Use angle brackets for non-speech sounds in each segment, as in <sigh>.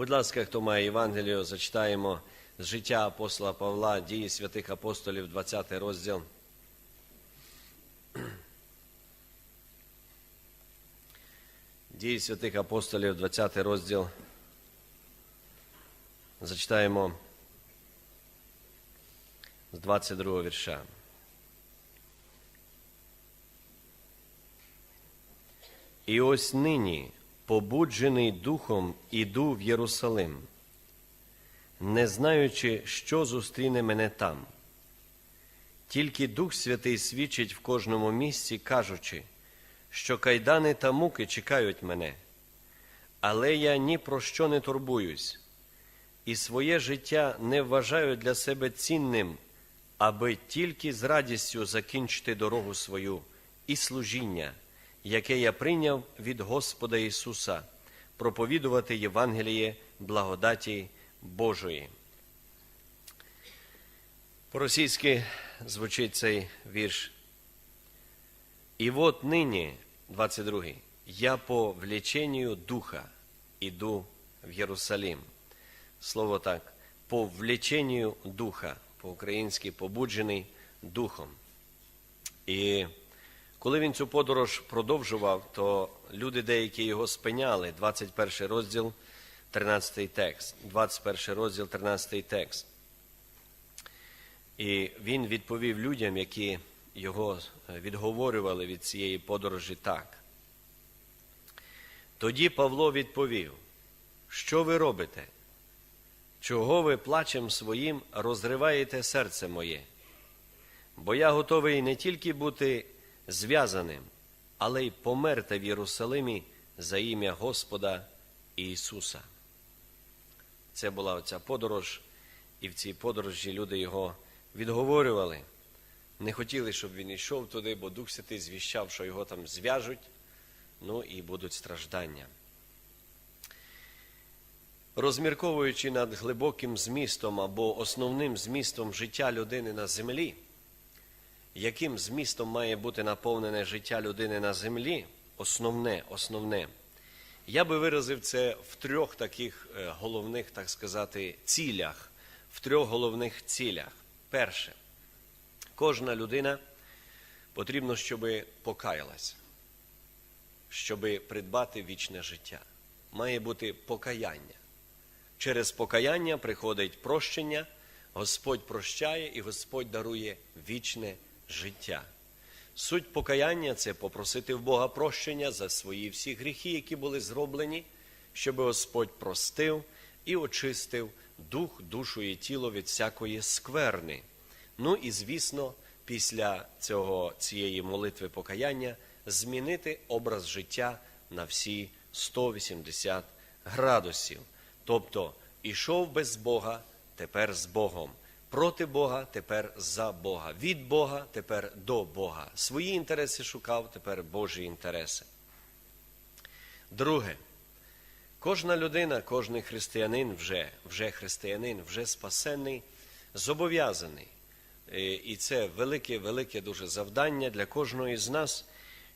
Будь ласка, хто має Євангелію, зачитаємо з життя апостола Павла, дії святих апостолів, 20 розділ. Дії святих апостолів, 20 розділ. Зачитаємо з 22 вірша. І ось нині, побуджений духом, іду в Єрусалим, не знаючи, що зустріне мене там. Тільки Дух Святий свідчить в кожному місці, кажучи, що кайдани та муки чекають мене, але я ні про що не турбуюсь, і своє життя не вважаю для себе цінним, аби тільки з радістю закінчити дорогу свою і служіння, яке я прийняв від Господа Ісуса, проповідувати Євангеліє благодаті Божої. По-російськи звучить цей вірш. І от нині, 22, я по влечению Духа іду в Єрусалим. Слово так, по влечению Духа, по-українськи побуджений Духом. І коли він цю подорож продовжував, то люди деякі його спиняли, 21 розділ, 13 текст. 21 розділ, 13 текст. І він відповів людям, які його відговорювали від цієї подорожі так. Тоді Павло відповів, що ви робите? Чого ви плачем своїм розриваєте серце моє? Бо я готовий не тільки бути зв'язаним, але й померти в Єрусалимі за ім'я Господа Ісуса. Це була оця подорож, і в цій подорожі люди його відговорювали. Не хотіли, щоб він йшов туди, бо Дух Святий звіщав, що його там зв'яжуть, ну і будуть страждання. Розмірковуючи над глибоким змістом або основним змістом життя людини на землі, яким змістом має бути наповнене життя людини на землі, основне, основне, я би виразив це в трьох таких е, головних, так сказати, цілях, в трьох головних цілях. Перше, кожна людина потрібно, щоб покаялась, щоб придбати вічне життя. Має бути покаяння. Через покаяння приходить прощення, Господь прощає і Господь дарує вічне життя. Суть покаяння це попросити в Бога прощення за свої всі гріхи, які були зроблені, щоб Господь простив і очистив дух, душу і тіло від всякої скверни. Ну і, звісно, після цього, цієї молитви покаяння змінити образ життя на всі 180 градусів. Тобто, ішов без Бога, тепер з Богом. Проти Бога, тепер за Бога. Від Бога, тепер до Бога. Свої інтереси шукав, тепер Божі інтереси. Друге, кожна людина, кожний християнин вже, вже християнин, вже спасений, зобов'язаний. Е, І це велике, велике дуже завдання для кожного з нас,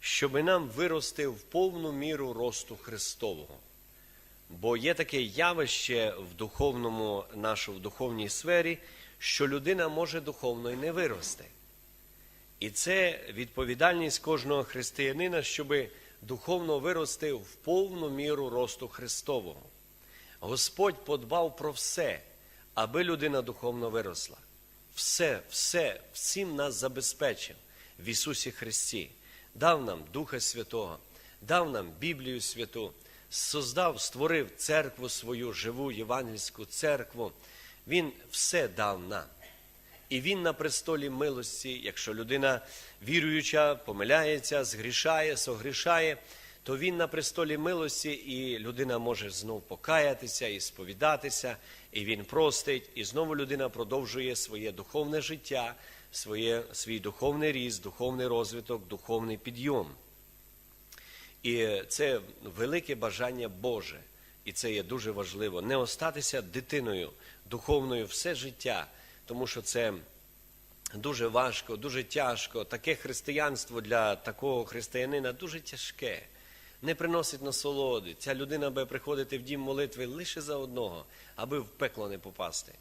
щоб нам вирости в повну міру росту Христового. Бо є таке явище в духовному, нашу, в духовній сфері, що людина може духовно і не вирости. І це відповідальність кожного християнина, щоб духовно вирости в повну міру росту Христового. Господь подбав про все, аби людина духовно виросла. Все, все, всім нас забезпечив в Ісусі Христі, дав нам Духа Святого, дав нам Біблію Святу, создав, створив церкву свою, живу євангельську церкву. Він все дав нам. І він на престолі милості, якщо людина віруюча, помиляється, згрішає, согрішає, то він на престолі милості, і людина може знов покаятися і сповідатися, і він простить, і знову людина продовжує своє духовне життя, своє, свій духовний ріст, духовний розвиток, духовний підйом. І це велике бажання Боже. І це є дуже важливо. Не остатися дитиною духовною все життя, тому що це дуже важко, дуже тяжко. Таке християнство для такого християнина дуже тяжке. не приносить насолоди. Ця людина буде приходити в дім молитви лише за одного, аби в пекло не попасти.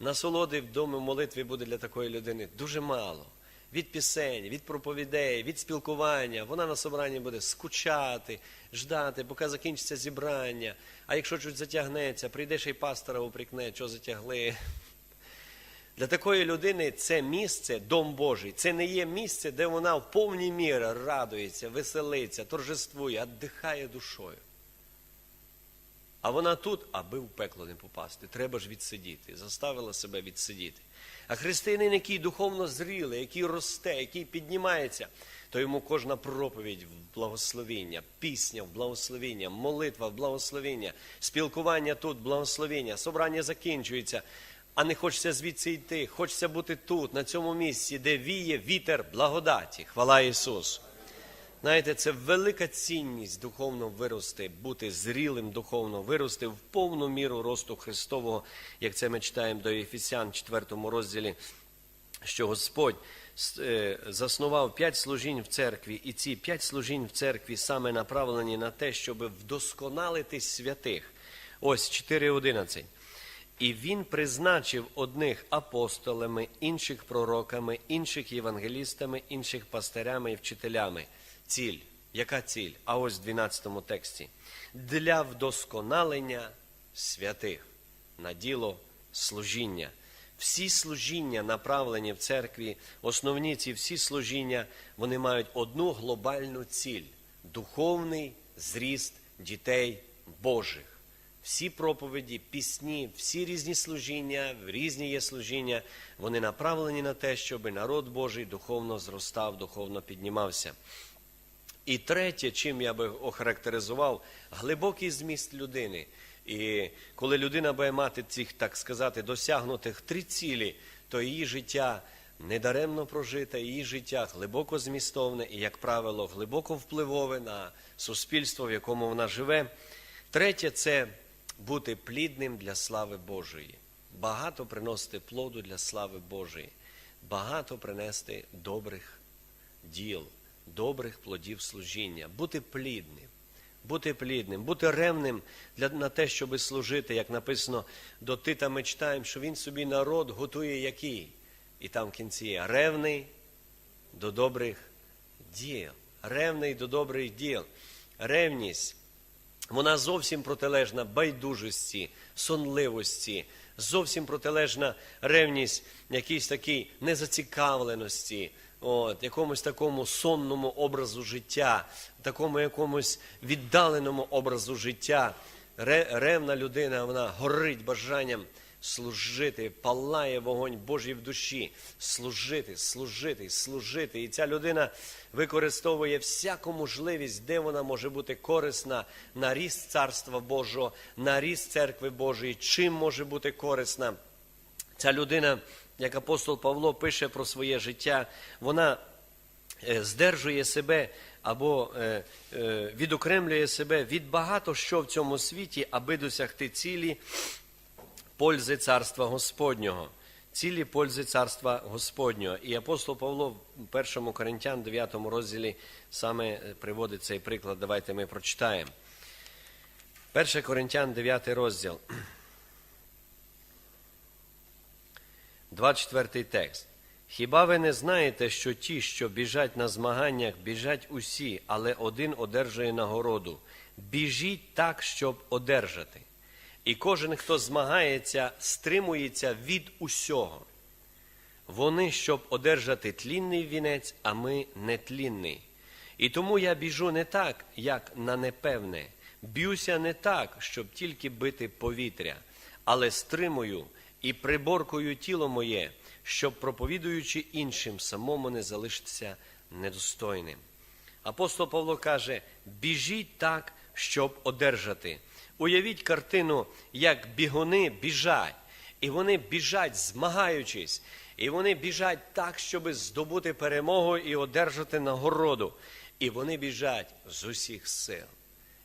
Насолоди в домі молитви буде для такої людини дуже мало. Від пісень, від проповідей, від спілкування. Вона на собранні буде скучати, ждати, поки закінчиться зібрання. А якщо чуть затягнеться, прийде ще й пастора упрікне, що затягли. Для такої людини це місце, дом Божий, це не є місце, де вона в повній мірі радується, веселиться, торжествує, віддихає душою. А вона тут, аби в пекло не попасти. Треба ж відсидіти. Заставила себе відсидіти. А християнин, який духовно зрілий, який росте, який піднімається, то йому кожна проповідь в благословіння, пісня в благословіння, молитва в благословіння, спілкування тут, благословіння, собрання закінчується. А не хочеться звідси йти, хочеться бути тут, на цьому місці, де віє вітер благодаті. Хвала Ісусу. Знаєте, це велика цінність духовно вирости, бути зрілим духовно, вирости в повну міру росту Христового, як це ми читаємо до Єфесян, 4 розділі, що Господь е, заснував п'ять служінь в церкві, і ці п'ять служінь в церкві саме направлені на те, щоб вдосконалити святих. Ось 4.11. І він призначив одних апостолами, інших пророками, інших євангелістами, інших пастирями і вчителями. Ціль. Яка ціль? А ось в 12 тексті. Для вдосконалення святих на діло служіння. Всі служіння, направлені в церкві, основні ці всі служіння, вони мають одну глобальну ціль духовний зріст дітей Божих. Всі проповіді, пісні, всі різні служіння, різні є служіння, вони направлені на те, щоб народ Божий духовно зростав, духовно піднімався. І третє, чим я би охарактеризував, глибокий зміст людини. І коли людина буде мати цих, так сказати, досягнутих три цілі, то її життя недаремно прожите, її життя глибоко змістовне і, як правило, глибоко впливове на суспільство, в якому вона живе. Третє це бути плідним для слави Божої, багато приносити плоду для слави Божої, багато принести добрих діл, добрих плодів служіння, бути плідним. Бути плідним, бути ревним для, на те, щоб служити, як написано до Тита, ми читаємо, що він собі народ готує який. І там в кінці є ревний до добрих діл. Ревний до добрих діл. Ревність вона зовсім протилежна байдужості, сонливості, зовсім протилежна ревність якійсь такій незацікавленості, от, якомусь такому сонному образу життя, такому якомусь віддаленому образу життя. Ре, ревна людина, вона горить бажанням служити, палає вогонь Божий в душі, служити, служити, служити. І ця людина використовує всяку можливість, де вона може бути корисна на ріст Царства Божого, на ріст церкви Божої, чим може бути корисна. Ця людина, як апостол Павло пише про своє життя, вона е, здержує себе або е, е, відокремлює себе від багато що в цьому світі, аби досягти цілі пользи Царства Господнього. Цілі пользи Царства Господнього. І апостол Павло в 1 Коринтян, 9 розділі саме приводить цей приклад. Давайте ми прочитаємо. 1 Коринтян, 9 розділ. 24 текст. Хіба ви не знаєте, що ті, що біжать на змаганнях, біжать усі, але один одержує нагороду? Біжіть так, щоб одержати. І кожен, хто змагається, стримується від усього. Вони, щоб одержати тлінний вінець, а ми нетлінний. І тому я біжу не так, як на непевне, б'юся не так, щоб тільки бити повітря, але стримую і приборкую тіло моє, щоб, проповідуючи іншим, самому не залишитися недостойним. Апостол Павло каже: біжіть так, щоб одержати. Уявіть картину, як бігуни біжать, і вони біжать, змагаючись, і вони біжать так, щоб здобути перемогу і одержати нагороду. І вони біжать з усіх сил.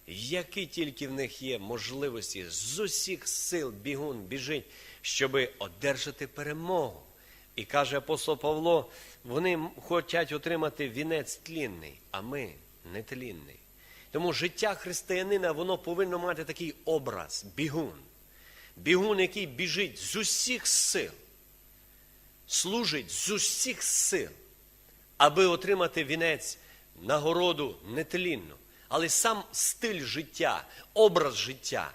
Які тільки в них є можливості, з усіх сил бігун біжить, щоб одержати перемогу. І каже апостол Павло, вони хочуть отримати вінець тлінний, а ми нетлінний. Тому життя християнина воно повинно мати такий образ, бігун. Бігун, який біжить з усіх сил, служить з усіх сил, аби отримати вінець, нагороду нетлінну. Але сам стиль життя, образ життя,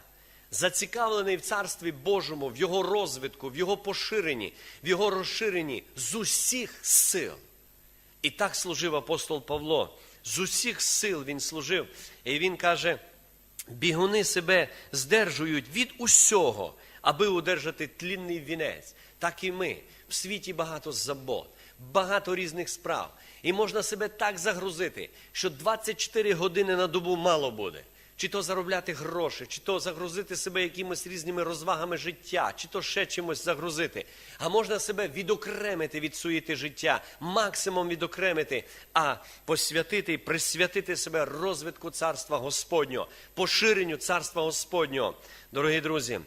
зацікавлений в Царстві Божому, в його розвитку, в його поширенні, в його розширенні з усіх сил. І так служив апостол Павло. З усіх сил він служив. І він каже: бігуни себе здержують від усього, аби удержати тлінний вінець. Так і ми. В світі багато забот, багато різних справ. І можна себе так загрузити, що 24 години на добу мало буде. Чи то заробляти гроші, чи то загрузити себе якимись різними розвагами життя, чи то ще чимось загрузити. А можна себе відокремити від суєти життя, максимум відокремити, а посвятити і присвятити себе розвитку царства Господнього, поширенню царства Господнього. Дорогі друзі,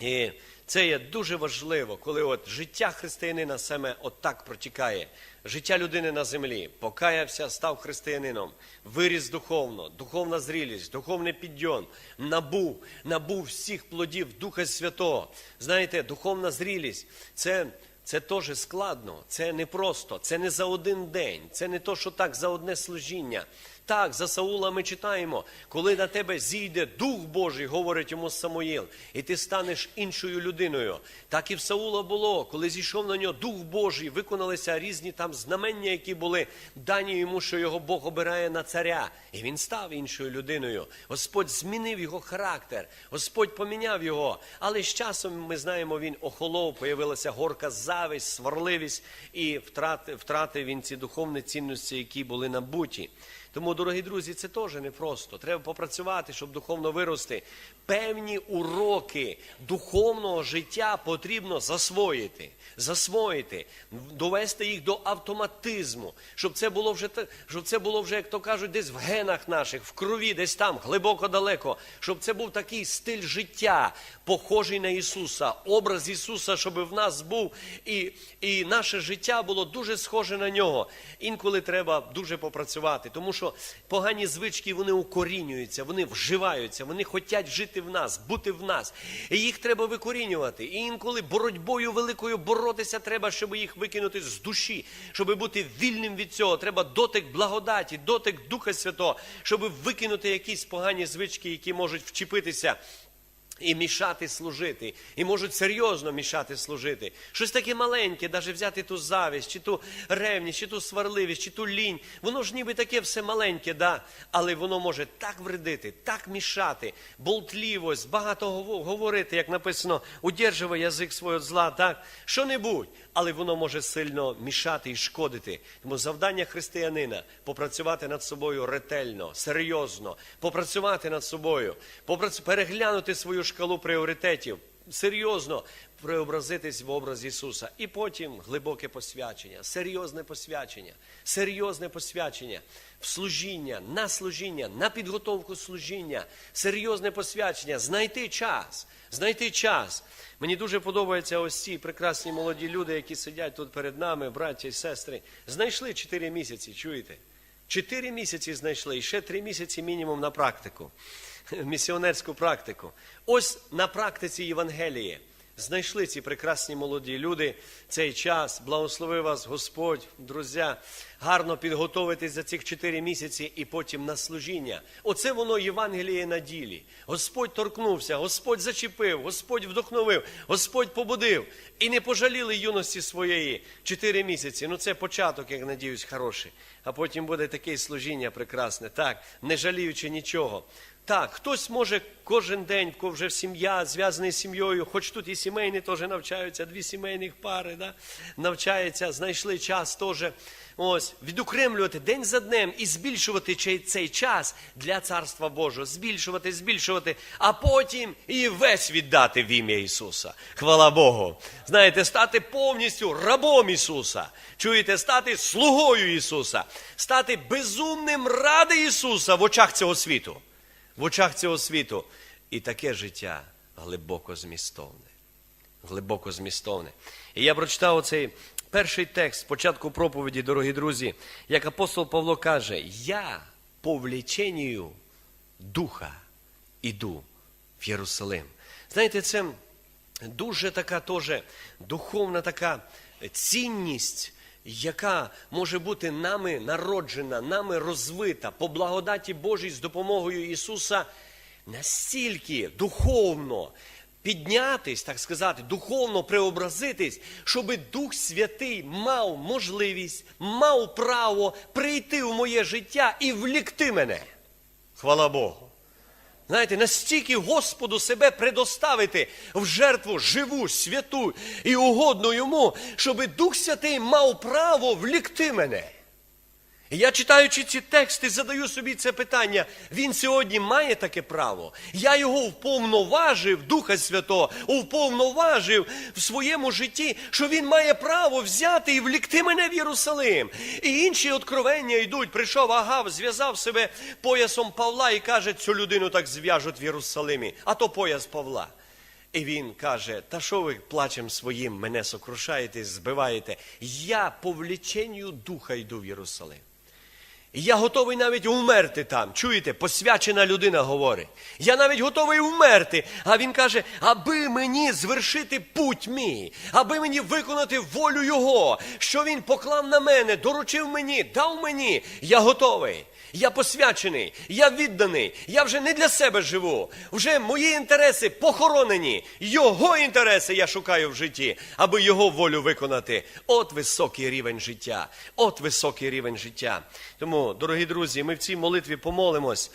і це є дуже важливо, коли от життя християнина саме отак протікає. Життя людини на землі покаявся, став християнином, виріс духовно, духовна зрілість, духовний підйом, набув, набув всіх плодів Духа Святого. Знаєте, духовна зрілість це. Це теж складно, це не просто, це не за один день, це не то, що так за одне служіння. Так, за Саула ми читаємо, коли на тебе зійде Дух Божий, говорить йому Самуїл, і ти станеш іншою людиною. Так і в Саула було, коли зійшов на нього Дух Божий, виконалися різні там знамення, які були дані йому, що його Бог обирає на царя. І він став іншою людиною. Господь змінив його характер, Господь поміняв його. Але з часом ми знаємо, він охолов, появилася горка зависть, сварливість, і втратив, він ці духовні цінності, які були набуті. Тому, дорогі друзі, це теж непросто. Треба попрацювати, щоб духовно вирости. Певні уроки духовного життя потрібно засвоїти, засвоїти, довести їх до автоматизму, щоб це було вже щоб це було вже, як то кажуть, десь в генах наших, в крові, десь там, глибоко далеко, щоб це був такий стиль життя, похожий на Ісуса, образ Ісуса, щоб в нас був, і, і наше життя було дуже схоже на нього. Інколи треба дуже попрацювати, тому що погані звички вони укорінюються, вони вживаються, вони хочуть жити в нас, бути в нас. І їх треба викорінювати. І інколи боротьбою великою боротися треба, щоб їх викинути з душі, щоб бути вільним від цього. Треба дотик благодаті, дотик Духа Святого, щоб викинути якісь погані звички, які можуть вчепитися. І мішати служити, і можуть серйозно мішати служити. Щось таке маленьке, навіть взяти ту завість, чи ту ревність, чи ту сварливість, чи ту лінь. Воно ж ніби таке все маленьке, да? але воно може так вредити, так мішати, болтлівость, багато говорити, як написано, удерживай язик свого зла, так? Що-небудь, але воно може сильно мішати і шкодити. Тому завдання християнина попрацювати над собою ретельно, серйозно, попрацювати над собою, переглянути свою шкалу пріоритетів. Серйозно преобразитись в образ Ісуса. І потім глибоке посвячення, серйозне посвячення, серйозне посвячення в служіння, на служіння, на підготовку служіння, серйозне посвячення, знайти час, знайти час. Мені дуже подобаються ось ці прекрасні молоді люди, які сидять тут перед нами, браття і сестри. Знайшли 4 місяці, чуєте? Чотири місяці знайшли, і ще три місяці мінімум на практику, <laughs> місіонерську практику. Ось на практиці Євангелії знайшли ці прекрасні молоді люди цей час. Благослови вас Господь, друзі, гарно підготовитись за цих чотири місяці і потім на служіння. Оце воно Євангеліє на ділі. Господь торкнувся, Господь зачепив, Господь вдохновив, Господь побудив. І не пожаліли юності своєї чотири місяці. Ну це початок, як надіюсь, хороший. А потім буде таке служіння прекрасне, так, не жаліючи нічого. Так, хтось може кожен день, кого вже сім'я, зв'язаний з сім'єю, хоч тут і сімейні теж навчаються, дві сімейних пари, да, навчаються, знайшли час теж. Ось, відокремлювати день за днем і збільшувати цей час для Царства Божого, збільшувати, збільшувати, а потім і весь віддати в ім'я Ісуса. Хвала Богу. Знаєте, стати повністю рабом Ісуса. Чуєте, стати слугою Ісуса, стати безумним ради Ісуса в очах цього світу. В очах цього світу. І таке життя глибоко змістовне. Глибоко змістовне. І я прочитав оцей перший текст спочатку проповіді, дорогі друзі, як апостол Павло каже: Я по вліченню духа іду в Єрусалим. Знаєте, це дуже така теж духовна така цінність, яка може бути нами народжена, нами розвита по благодаті Божій з допомогою Ісуса настільки духовно піднятись, так сказати, духовно преобразитись, щоб Дух Святий мав можливість, мав право прийти в моє життя і влікти мене. Хвала Богу. Знаєте, настільки Господу себе предоставити в жертву живу, святу і угодну йому, щоб Дух Святий мав право влікти мене. Я читаючи ці тексти, задаю собі це питання. Він сьогодні має таке право. Я його вповноважив, Духа Святого, вповноважив в своєму житті, що він має право взяти і влікти мене в Єрусалим. І інші откровення йдуть. Прийшов Агав, зв'язав себе поясом Павла і каже, цю людину так зв'яжуть в Єрусалимі, а то пояс Павла. І він каже: Та що ви плачем своїм мене сокрушаєте, збиваєте? Я по вліченню духа йду в Єрусалим. Я готовий навіть вмерти там. Чуєте, посвячена людина говорить. Я навіть готовий вмерти. А він каже, аби мені звершити путь мій, аби мені виконати волю Його, що він поклав на мене, доручив мені, дав мені. Я готовий. Я посвячений, я відданий, я вже не для себе живу. Вже мої інтереси похоронені. Його інтереси я шукаю в житті, аби його волю виконати. От високий рівень життя. От високий рівень життя. Тому, дорогі друзі, ми в цій молитві помолимось.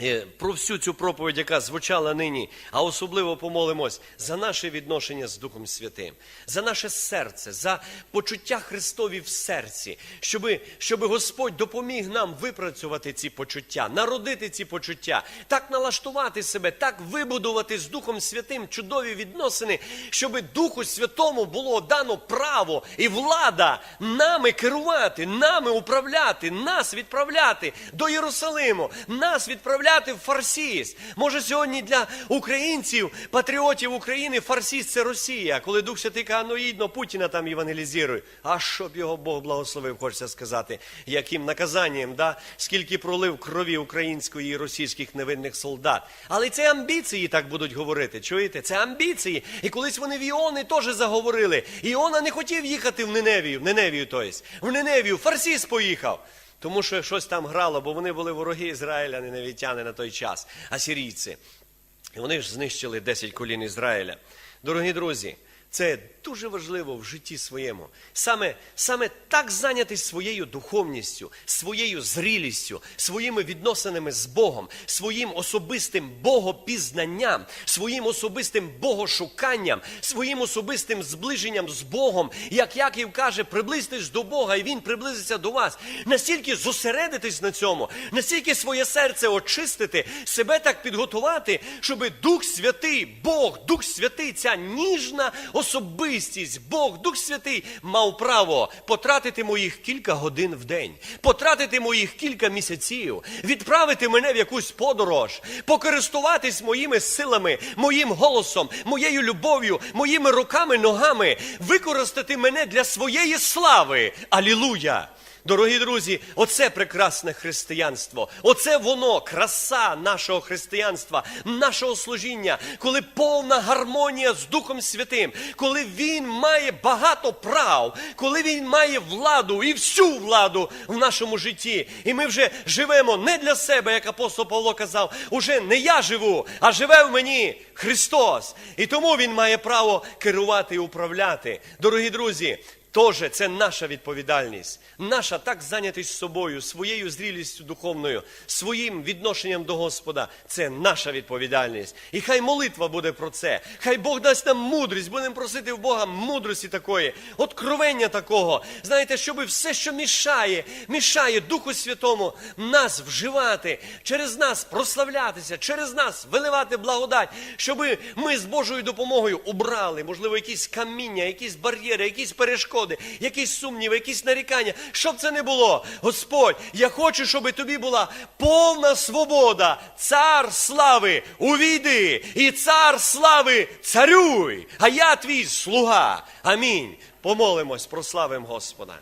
Е, Про всю цю проповідь, яка звучала нині, а особливо помолимось за наше відношення з Духом Святим, за наше серце, за почуття Христові в серці, щоби, щоби Господь допоміг нам випрацювати ці почуття, народити ці почуття, так налаштувати себе, так вибудувати з Духом Святим чудові відносини, щоби Духу Святому було дано право і влада нами керувати, нами управляти, нас відправляти до Єрусалиму, нас відправляти в Фарсіс. Може, сьогодні для українців, патріотів України, Фарсіс це Росія. Коли Дух Святий каже, ну їдь, ну, Путіна там евангелізує. А щоб його Бог благословив, хочеться сказати, яким наказанням, да? скільки пролив крові української і російських невинних солдат. Але це амбіції так будуть говорити. Чуєте? Це амбіції. І колись вони в Іони теж заговорили. Іона не хотів їхати в Неневію, в Неневію, тобто, в Неневію, Фарсіс поїхав. Тому що щось там грало, бо вони були вороги Ізраїля, ненавітяни на той час, асірійці. І вони ж знищили 10 колін Ізраїля. Дорогі друзі, це дуже важливо в житті своєму. Саме, саме так зайнятися своєю духовністю, своєю зрілістю, своїми відносинами з Богом, своїм особистим богопізнанням, своїм особистим богошуканням, своїм особистим зближенням з Богом. Як Яків каже, приблизьтесь до Бога, і Він приблизиться до вас. Настільки зосередитись на цьому, настільки своє серце очистити, себе так підготувати, щоб Дух Святий, Бог, Дух Святий, ця ніжна особистість, Бог, Дух Святий мав право потратити моїх кілька годин в день, потратити моїх кілька місяців, відправити мене в якусь подорож, покористуватись моїми силами, моїм голосом, моєю любов'ю, моїми руками, ногами, використати мене для своєї слави. Алілуя! Дорогі друзі, оце прекрасне християнство, оце воно, краса нашого християнства, нашого служіння, коли повна гармонія з Духом Святим, коли Він має багато прав, коли Він має владу і всю владу в нашому житті. І ми вже живемо не для себе, як апостол Павло казав, уже не я живу, а живе в мені Христос. І тому Він має право керувати і управляти. Дорогі друзі, Тоже це наша відповідальність, наша так зайнятість собою, своєю зрілістю духовною, своїм відношенням до Господа. Це наша відповідальність. І хай молитва буде про це. Хай Бог дасть нам мудрість, будемо просити в Бога мудрості такої, откровення такого. Знаєте, щоб все, що мішає, мішає Духу Святому нас вживати, через нас прославлятися, через нас виливати благодать, щоб ми з Божою допомогою убрали, можливо, якісь каміння, якісь бар'єри, якісь перешкоди якісь сумніви, якісь нарікання. Щоб це не було, Господь, я хочу, щоб тобі була повна свобода. Цар слави, увійди, і цар слави царюй, а я твій слуга. Амінь. Помолимось, прославим Господа.